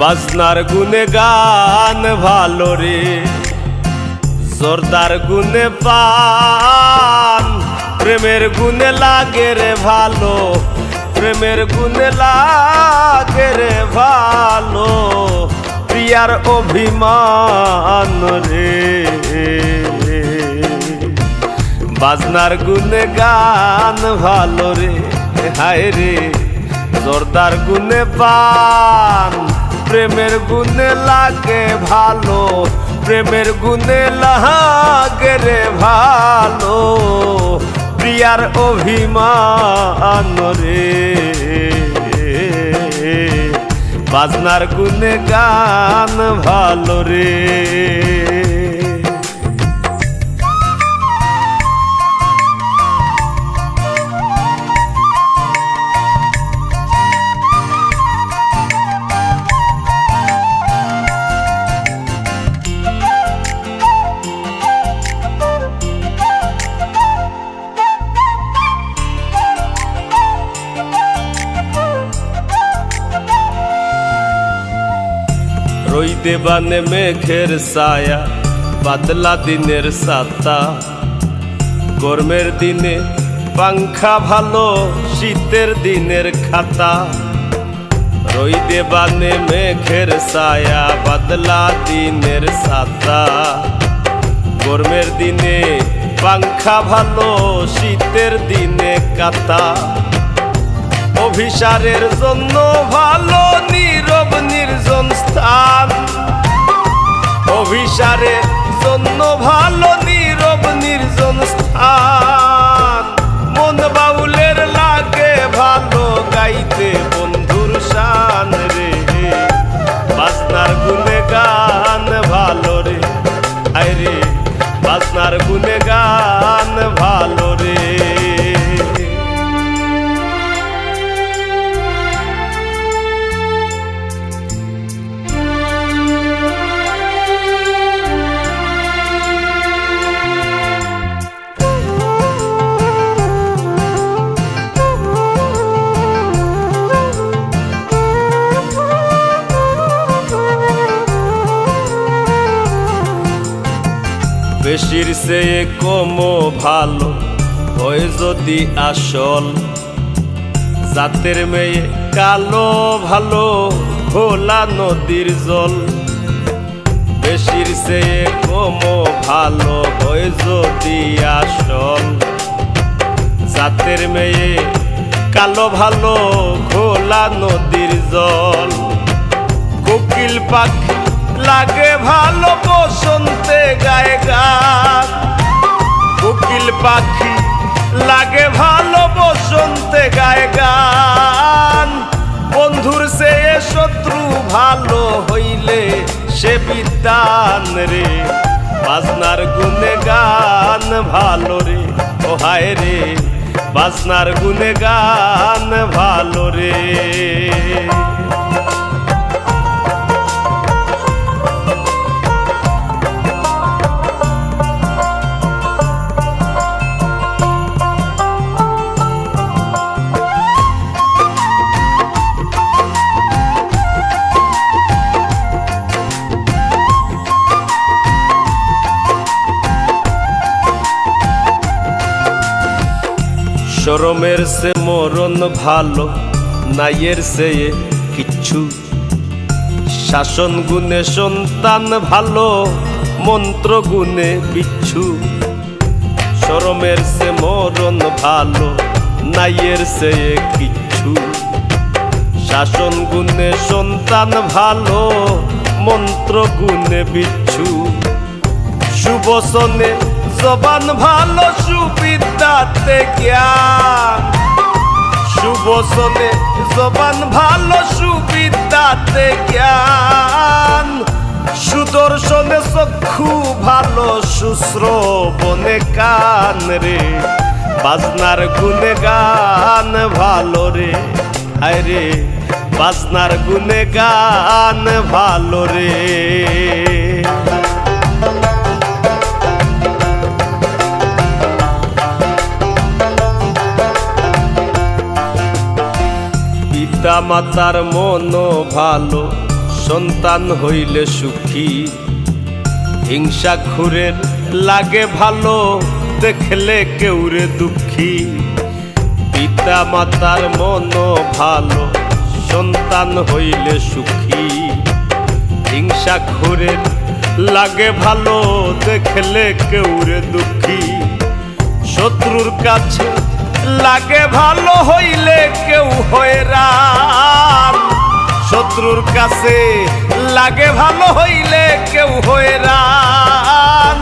বাজনার গুনে গান ভালো রে। জোরদার গুনে পান প্রেমের গুনে লাগে রে ভালো। প্রেমের গুনে লাগে রে ভালো। প্রিয়ার অভিমান রে। বাজনার গুনে গান ভালো রে। হায় রে, জোরদার গুনে পান প্রেমের গুনে লাগে ভালো, প্রেমের গুনে লাগে রে ভালো। প্রিয়ার অভিমান রে। বাজনার গুনে গান ভালো রে। রইতে বানে মেঘের ছায়া বাদলা দিনের সাতা। গরমের দিনে পাংখা ভালো, শীতের দিনের খাতা। রইদে বানে মেঘের ছায়া বাদলা দিনের সাতা। গরমের দিনে পাংখা ভালো, শীতের দিনে কাতা। অভিসারের জন্য ভালো নীরব নির্জন স্থান। অভিসারের জন্য ভালো নীরব নির্জন স্থান। বেশির চেয়ে কমও ভালো হয় যদি আসল, জাতের মেয়ে কালো ভালো খোলা নদীর জল। বেশির চেয়ে কমও ভালো হয় যদি আসল, জাতের মেয়ে কালো ভালো খোলা নদীর জল। কোকিল পাখি লাগে ভালো, বসন্তে গায়ে কোকিল পাখি লাগে ভালো বসন্তে গায়ে গান। বন্ধুর সে শত্রু ভালো হইলে সে বিদ্যান রে। বাজনার গুনে গান ভালো রে, ও হায় রে। বাজনার গুনে গান ভালো রে। শরমের সে মরণ ভালো, নাইয়ের সে কিচ্ছু। শাসন গুণে সন্তান ভালো মন্ত্র গুণে বিচ্ছু। শরমের সে মরণ ভালো, নাইয়ের সে কিচ্ছু। শাসন গুণে সন্তান ভালো মন্ত্র গুণে বিচ্ছু। সুবসনে জবান ভালো সুবিদ্যাতে জ্ঞান। সুবসনে জবান ভালো সুবিদ্যাতে জ্ঞান। সুদর্শনে চক্ষু ভালো সুশ্রবনে কান রে। বাজনার গুনে গান ভালো রে। আয় রে, বাজনার গুনে গান ভালো রে। মাতার মন ভালো, সন্তান হইলে সুখী। হিংসা খুরের লাগে ভালো, দেখলে কেউরে দুঃখী। পিতা মাতার মন ভালো, সন্তান হইলে সুখী। হিংসা খুরের লাগে ভালো, দেখলে কেউরে দুঃখী। শত্রুর কাছে লাগে ভালো হইলে কেউ হয়রান। শত্রুর কাছে লাগে ভালো হইলে কেউ হয়রান।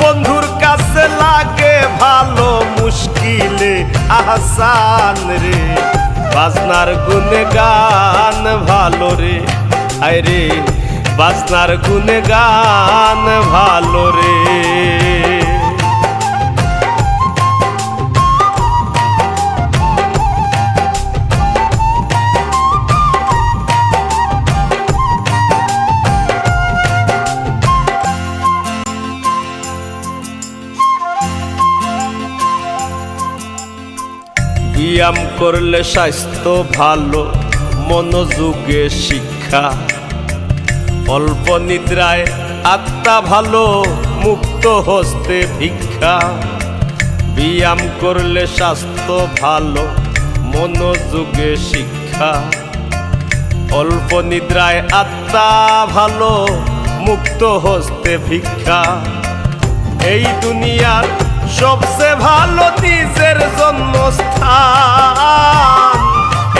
বন্ধুর কাছে লাগে ভালো মুশকিলে আহসান রে। বাজনার গুনে গান ভালো রে। আয় রে, বাজনার গুনে গান ভালো রে। ব্যায়াম করলে স্বাস্থ্য ভালো, মনোযোগে শিক্ষা। অল্প নিদ্রায় আত্মা ভালো, মুক্ত হস্তে ভিক্ষা। ব্যায়াম করলে স্বাস্থ্য ভালো, মনোযোগে শিক্ষা। অল্প নিদ্রায় আত্মা ভালো, মুক্ত হস্তে ভিক্ষা। এই দুনিয়ার সবচেয়ে ভালো নিজের জন্মস্থান।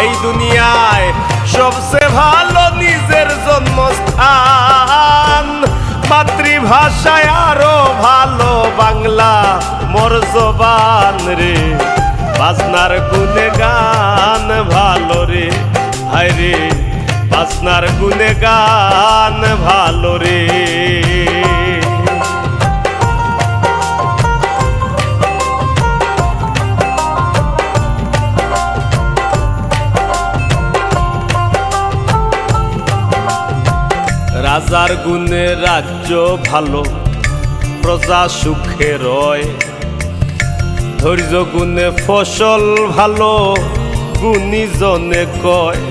এই দুনিয়ায় সবচেয়ে ভালো নিজের জন্মস্থান। মাতৃভাষায় আরও ভালো বাংলা মোর জবান রে। বাজনার গুনে গান ভালো রে। হায় রে, বাজনার গুনে গান ভালো রে। রাজার গুণে রাজ্য ভালো, প্রজা সুখে রয়। ধৈর্য গুণে ফসল ভালো গুণীজনে কয়।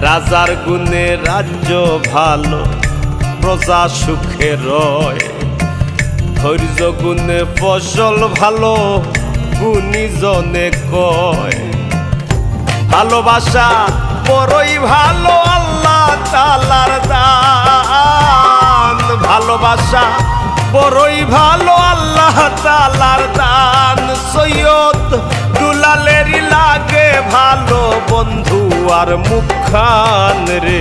রাজার গুণে রাজ্য ভালো, প্রজা সুখে রয়। ধৈর্য গুণে ফসল ভালো গুণীজনে কয়। ভালোবাসা বড়ই ভালো, আল্লাহ তালার দান। ভালোবাসা, বড়ই ভালো, আল্লাহ তালার দান। সৈয়দ দুলালেরই লাগে ভালো বন্ধু আর মুখান রে।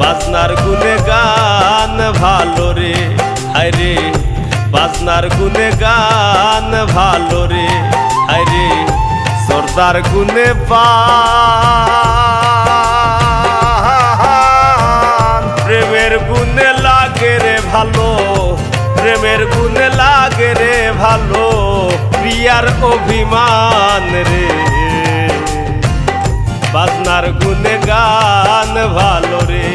বাজনার গুনে গান ভালো রে। হায় রে, বাজনার গুনে গান ভালো রে। হায় রে, সর্দার গুনে পান ভালো। প্রেমের গুনে লাগে রে ভালো। প্রিয়ার অভিমান রে। বাজনার গুনে গান ভালো রে।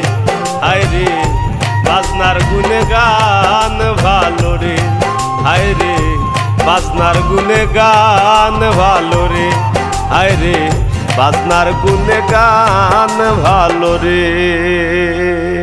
হায় রে, বাজনার গুনে গান ভালো রে। হায় রে, বাজনার গুনে গান ভালো রে। হায় রে, বাজনার গুনে গান ভালো রে।